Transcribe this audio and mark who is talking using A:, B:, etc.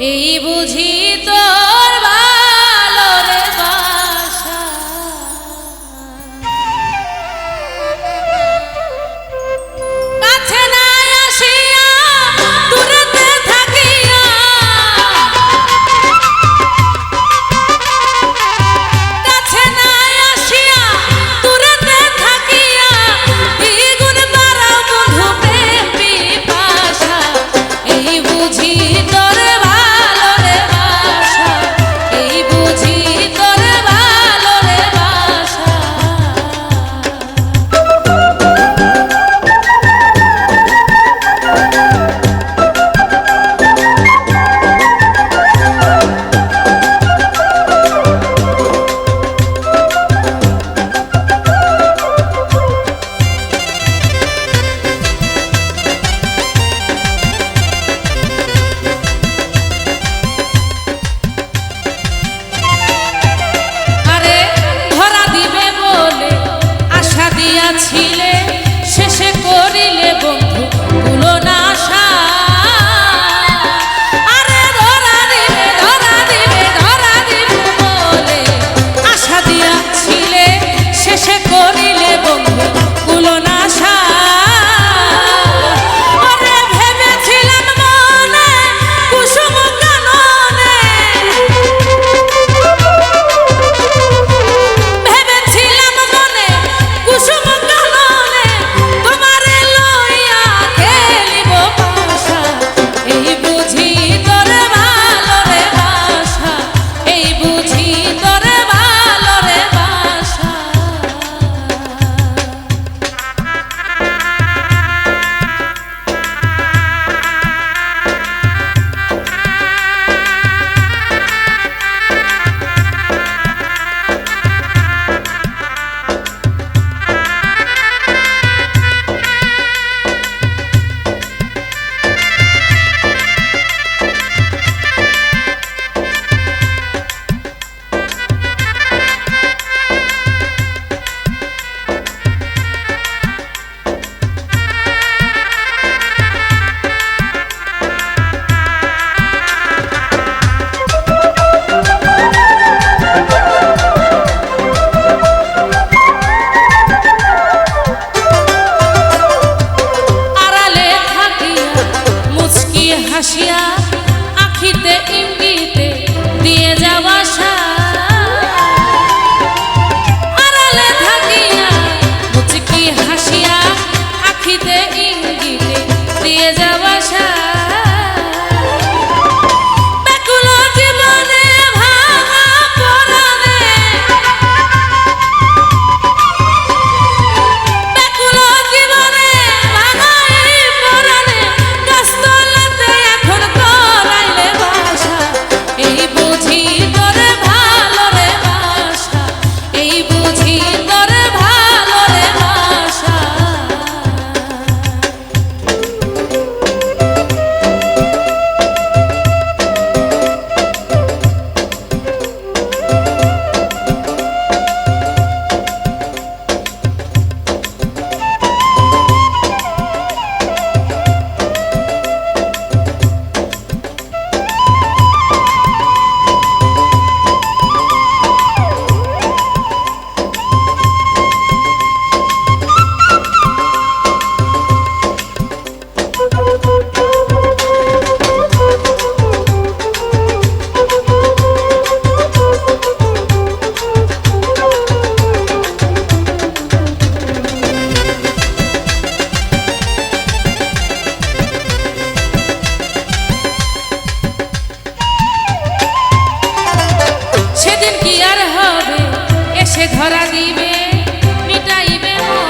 A: এই বুঝি তো সেদিন কি আর হবে? এসে ধরা দিবে মিটাইবে মন।